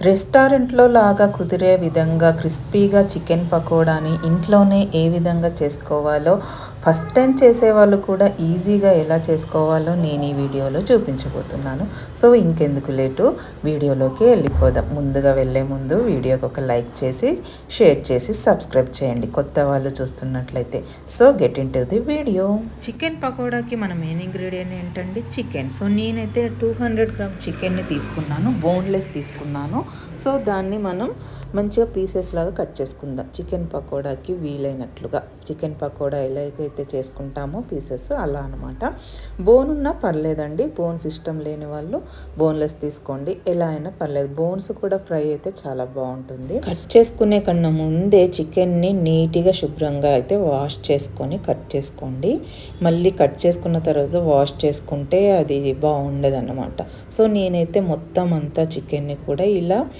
రెస్టారెంట్లో లాగా కుదిరే విధంగా క్రిస్పీగా చికెన్ పకోడాని ఇంట్లోనే ఏ విధంగా చేసుకోవాలో ఫస్ట్ టైం చేసేవాళ్ళు కూడా ఈజీగా ఎలా చేసుకోవాలో నేను ఈ వీడియోలో చూపించబోతున్నాను. సో ఇంకెందుకు లేటు వీడియోలోకి వెళ్ళిపోదాం. ముందుగా వెళ్ళే ముందు వీడియోకి ఒక లైక్ చేసి షేర్ చేసి సబ్స్క్రైబ్ చేయండి. కొత్త వాళ్ళు చూస్తున్నట్లయితే. So get into the video. Chicken పకోడాకి మన మెయిన్ ఇంగ్రీడియంట్ ఏంటండి చికెన్. సో నేనైతే టూ హండ్రెడ్ గ్రామ్ చికెన్ని తీసుకున్నాను. బోన్లెస్ తీసుకున్నాను. సో దాన్ని మనం మంచిగా పీసెస్ లాగా కట్ చేసుకుందాం. చికెన్ పకోడాకి వీలైనట్లుగా. చికెన్ పకోడా ఎలా అయితే చేసుకుంటామో పీసెస్ అలా అనమాట బోన్ ఉన్నా పర్లేదండి. బోన్స్ ఇష్టం లేని వాళ్ళు బోన్లెస్ తీసుకోండి. ఎలా అయినా పర్లేదు. బోన్స్ కూడా ఫ్రై అయితే చాలా బాగుంటుంది. కట్ చేసుకునే కన్నా ముందే చికెన్ని నీట్గా శుభ్రంగా అయితే వాష్ చేసుకొని కట్ చేసుకోండి. మళ్ళీ కట్ చేసుకున్న తర్వాత వాష్ చేసుకుంటే అది బాగుండదు అనమాట సో నేనైతే మొత్తం అంతా చికెన్ని కూడా ఇలా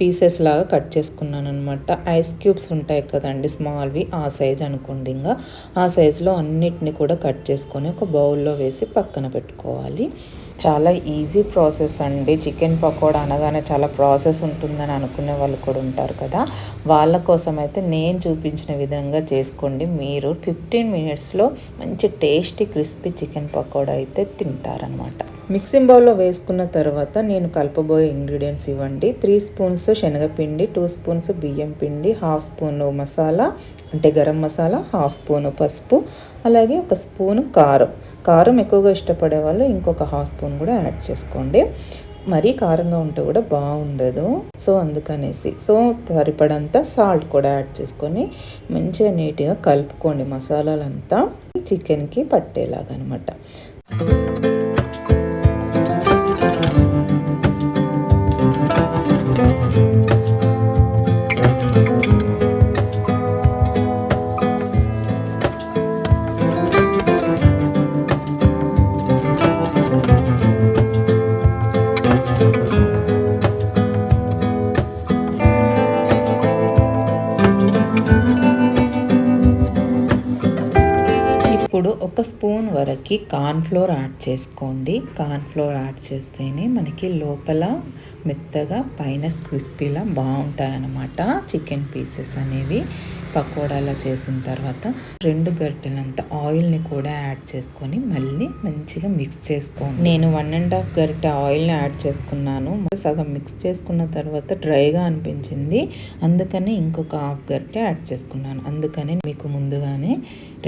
పీసెస్ లాగా కట్ చేసుకున్నాను అనమాట ఐస్ క్యూబ్స్ ఉంటాయి కదండి స్మాల్వి ఆ సైజ్ అనుకోండి ఇంకా ఆ సైజులో అన్నిటిని కూడా కట్ చేసుకొని ఒక బౌల్లో వేసి పక్కన పెట్టుకోవాలి. చాలా ఈజీ ప్రాసెస్ అండి. చికెన్ పకోడా అనగానే చాలా ప్రాసెస్ ఉంటుందని అనుకునే వాళ్ళు కూడా ఉంటారు కదా. వాళ్ళ కోసం అయితే నేను చూపించిన విధంగా చేసుకోండి. మీరు ఫిఫ్టీన్ మినిట్స్లో మంచి టేస్టీ క్రిస్పీ చికెన్ పకోడా అయితే తింటారనమాట మిక్సింగ్ బౌల్లో వేసుకున్న తర్వాత నేను కలపబోయే ఇంగ్రీడియంట్స్ ఇవ్వండి. త్రీ స్పూన్స్ శనగపిండి టూ స్పూన్స్ బియ్యం పిండి హాఫ్ స్పూన్ మసాలా అంటే గరం మసాలా హాఫ్ స్పూన్ పసుపు అలాగే ఒక స్పూన్ కారం. కారం ఎక్కువగా ఇష్టపడే వాళ్ళు ఇంకొక హాఫ్ స్పూన్ కూడా యాడ్ చేసుకోండి. మరీ కారంగా ఉంటే కూడా బాగుండదు. సో అందుకనేసి. సో సరిపడంతా సాల్ట్ కూడా యాడ్ చేసుకొని మంచిగా నీట్గా కలుపుకోండి మసాలాలంతా. చికెన్కి పట్టేలాగా అనమాట ఇప్పుడు ఒక స్పూన్ వరకు కార్న్ఫ్లోర్ యాడ్ చేసుకోండి. కార్న్ఫ్లోర్ యాడ్ చేస్తేనే మనకి లోపల మెత్తగా పైన క్రిస్పీలా బాగుంటాయన్నమాట. చికెన్ పీసెస్ అనేవి. పకోడాలా చేసిన తర్వాత రెండు గరిటెలంత ఆయిల్ని కూడా యాడ్ చేసుకొని మళ్ళీ మంచిగా మిక్స్ చేసుకోండి. నేను వన్ అండ్ హాఫ్ గరిటె ఆయిల్ని యాడ్ చేసుకున్నాను. సగం మిక్స్ చేసుకున్న తర్వాత డ్రైగా అనిపించింది. అందుకని ఇంకొక హాఫ్ గరిటె యాడ్ చేసుకున్నాను. అందుకని మీకు ముందుగానే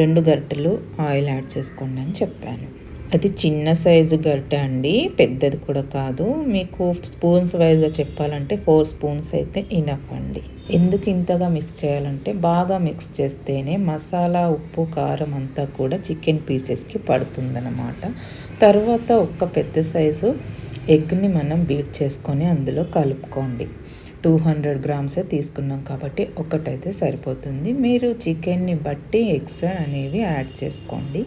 రెండు గరిటెలు ఆయిల్ యాడ్ చేసుకోండి అని చెప్పాను. అది చిన్న సైజు గరిటె అండి పెద్దది కూడా కాదు. మీకు స్పూన్స్ వైజ్గా చెప్పాలంటే ఫోర్ స్పూన్స్ అయితే ఇనఫ్ అండి. ఎందుకు ఇంతగా మిక్స్ చేయాలంటే బాగా మిక్స్ చేస్తేనే మసాలా ఉప్పు కారం అంతా కూడా చికెన్ పీసెస్కి పడుతుందన్నమాట. తర్వాత ఒక పెద్ద సైజు ఎగ్ని మనం బీట్ చేసుకొని అందులో కలుపుకోండి. టూ హండ్రెడ్ గ్రామ్సే తీసుకున్నాం కాబట్టి ఒకటైతే సరిపోతుంది. మీరు చికెన్ని బట్టి ఎగ్స్ అనేవి యాడ్ చేసుకోండి.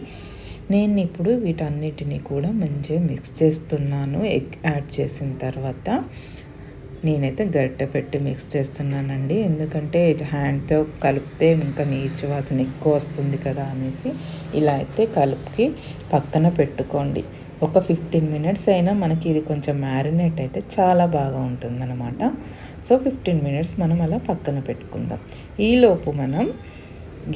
నేను ఇప్పుడు వీటన్నిటిని కూడా మంచిగా మిక్స్ చేస్తున్నాను. ఎగ్ యాడ్ చేసిన తర్వాత నేనైతే గరిటె పెట్టి మిక్స్ చేస్తున్నానండి. ఎందుకంటే హ్యాండ్తో కలిపితే ఇంకా నీచు వాసన ఎక్కువ వస్తుంది కదా అనేసి ఇలా అయితే కలిపి పక్కన పెట్టుకోండి. ఒక ఫిఫ్టీన్ మినిట్స్ అయినా మనకి ఇది కొంచెం మ్యారినేట్ అయితే చాలా బాగా ఉంటుందన్నమాట. సో ఫిఫ్టీన్ మినిట్స్ మనం అలా పక్కన పెట్టుకుందాం. ఈలోపు మనం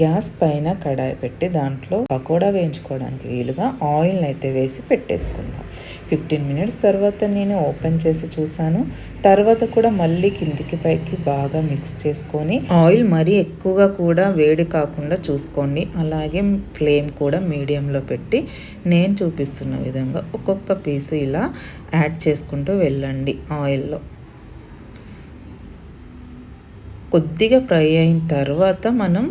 గ్యాస్ పైన కడాయి పెట్టి దాంట్లో పకోడా వేయించుకోవడానికి వీలుగా ఆయిల్ని అయితే వేసి పెట్టేసుకుందాం. ఫిఫ్టీన్ మినిట్స్ తర్వాత నేను ఓపెన్ చేసి చూసాను తర్వాత కూడా మళ్ళీ కిందికి పైకి బాగా మిక్స్ చేసుకొని ఆయిల్ మరీ ఎక్కువగా కూడా వేడి కాకుండా చూసుకోండి. అలాగే ఫ్లేమ్ కూడా మీడియంలో పెట్టి నేను చూపిస్తున్న విధంగా ఒక్కొక్క పీస్ ఇలా యాడ్ చేసుకుంటూ వెళ్ళండి ఆయిల్లో. కొద్దిగా ఫ్రై అయిన తర్వాత మనం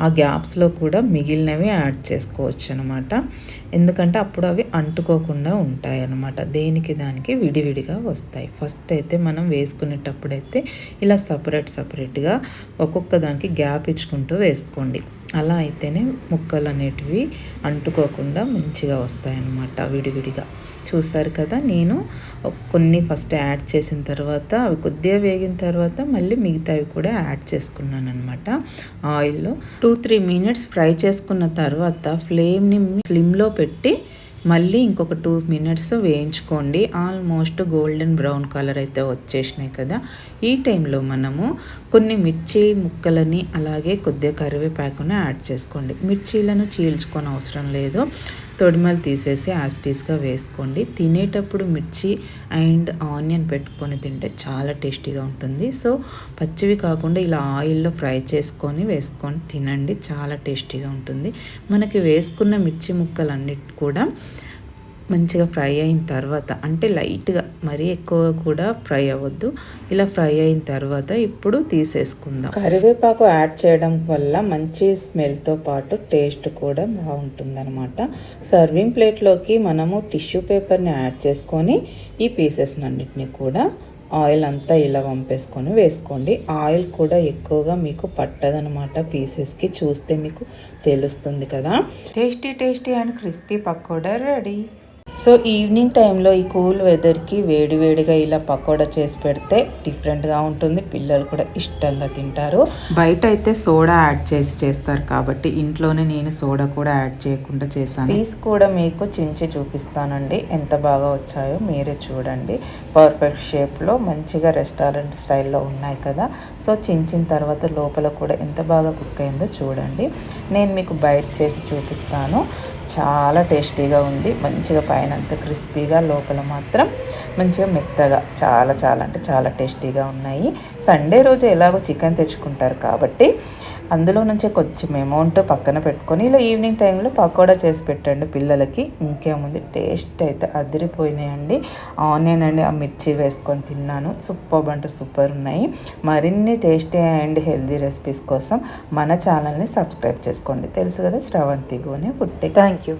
ఆ గ్యాప్స్లో కూడా మిగిలినవి యాడ్ చేసుకోవచ్చు అనమాట ఎందుకంటే అప్పుడు అవి అంటుకోకుండా ఉంటాయి అనమాట దేనికి దానికి విడివిడిగా వస్తాయి. ఫస్ట్ అయితే మనం వేసుకునేటప్పుడైతే ఇలా సపరేట్ సపరేట్గా ఒక్కొక్క దానికి గ్యాప్ ఇచ్చుకుంటూ వేసుకోండి. అలా అయితేనే ముక్కలు అనేటివి అంటుకోకుండా మంచిగా వస్తాయి అన్నమాట విడివిడిగా. చూస్తారు కదా నేను కొన్ని ఫస్ట్ యాడ్ చేసిన తర్వాత అవి కొద్దిగా వేగిన తర్వాత మళ్ళీ మిగతావి కూడా యాడ్ చేసుకున్నాను అనమాట ఆయిల్లో టూ త్రీ మినిట్స్ ఫ్రై చేసుకున్న తర్వాత ఫ్లేమ్ని స్లిమ్లో పెట్టి మళ్ళీ ఇంకొక టూ మినిట్స్ వేయించుకోండి. ఆల్మోస్ట్ గోల్డెన్ బ్రౌన్ కలర్ అయితే వచ్చేసినాయి కదా. ఈ టైంలో మనము కొన్ని మిర్చి ముక్కలని అలాగే కొద్దిగా కరివేపాకుని యాడ్ చేసుకోండి. మిర్చీలను చీల్చుకొని అవసరం లేదు. తొడిమలు తీసేసి యాస్టీస్గా వేసుకోండి. తినేటప్పుడు మిర్చి అండ్ ఆనియన్ పెట్టుకొని తింటే చాలా టేస్టీగా ఉంటుంది. సో పచ్చివి కాకుండా ఇలా ఆయిల్లో ఫ్రై చేసుకొని వేసుకొని తినండి. చాలా టేస్టీగా ఉంటుంది. మనకి వేసుకున్న మిర్చి ముక్కలన్నిటి కూడా మంచిగా ఫ్రై అయిన తర్వాత అంటే లైట్గా మరీ ఎక్కువ కూడా ఫ్రై అవ్వద్దు. ఇలా ఫ్రై అయిన తర్వాత ఇప్పుడు తీసేసుకుందాం. కరివేపాకు యాడ్ చేయడం వల్ల మంచి స్మెల్తో పాటు టేస్ట్ కూడా బాగుంటుంది అనమాట సర్వింగ్ ప్లేట్లోకి మనము టిష్యూ పేపర్ని యాడ్ చేసుకొని ఈ పీసెస్ అన్నిటిని కూడా ఆయిల్ అంతా ఇలా వంపేసుకొని వేసుకోండి. ఆయిల్ కూడా ఎక్కువగా మీకు పట్టదనమాట పీసెస్కి. చూస్తే మీకు తెలుస్తుంది కదా. Tasty tasty and crispy pakoda ready. So evening టైంలో ఈ కూల్ వెదర్కి వేడివేడిగా ఇలా పకోడా చేసి పెడితే డిఫరెంట్గా ఉంటుంది. పిల్లలు కూడా ఇష్టంగా తింటారు. బయట అయితే సోడా యాడ్ చేసి చేస్తారు కాబట్టి ఇంట్లోనే నేను సోడా కూడా యాడ్ చేయకుండా చేశాను. పీస్ కూడా మీకు చించి చూపిస్తానండి. ఎంత బాగా వచ్చాయో మీరే చూడండి. పర్ఫెక్ట్ షేప్లో మంచిగా రెస్టారెంట్ స్టైల్లో ఉన్నాయి కదా. సో చించిన తర్వాత లోపల కూడా ఎంత బాగా కుక్ అయిందో చూడండి. నేను మీకు బయట చేసి చూపిస్తాను. చాలా టేస్టీగా ఉంది. మంచిగా పైన అంత క్రిస్పీగా లోపల మాత్రం మంచిగా మెత్తగా చాలా చాలా అంటే చాలా టేస్టీగా ఉన్నాయి. సండే రోజు ఎలాగో చికెన్ తెచ్చుకుంటారు కాబట్టి అందులో నుంచే కొంచెం అమౌంట్ పక్కన పెట్టుకొని ఇలా ఈవినింగ్ టైంలో పకోడా చేసి పెట్టండి పిల్లలకి. ఇంకేముంది? టేస్ట్ అయితే అదిరిపోయినాయండి. ఆనియన్ అండి ఆ మిర్చి వేసుకొని తిన్నాను. సూపర్ అంటే సూపర్ ఉన్నాయి. మరిన్ని టేస్టీ అండ్ హెల్దీ రెసిపీస్ కోసం మన ఛానల్ని సబ్స్క్రైబ్ చేసుకోండి. తెలుసు కదా శ్రవంతి గోనే ఫుడ్ థ్యాంక్ యూ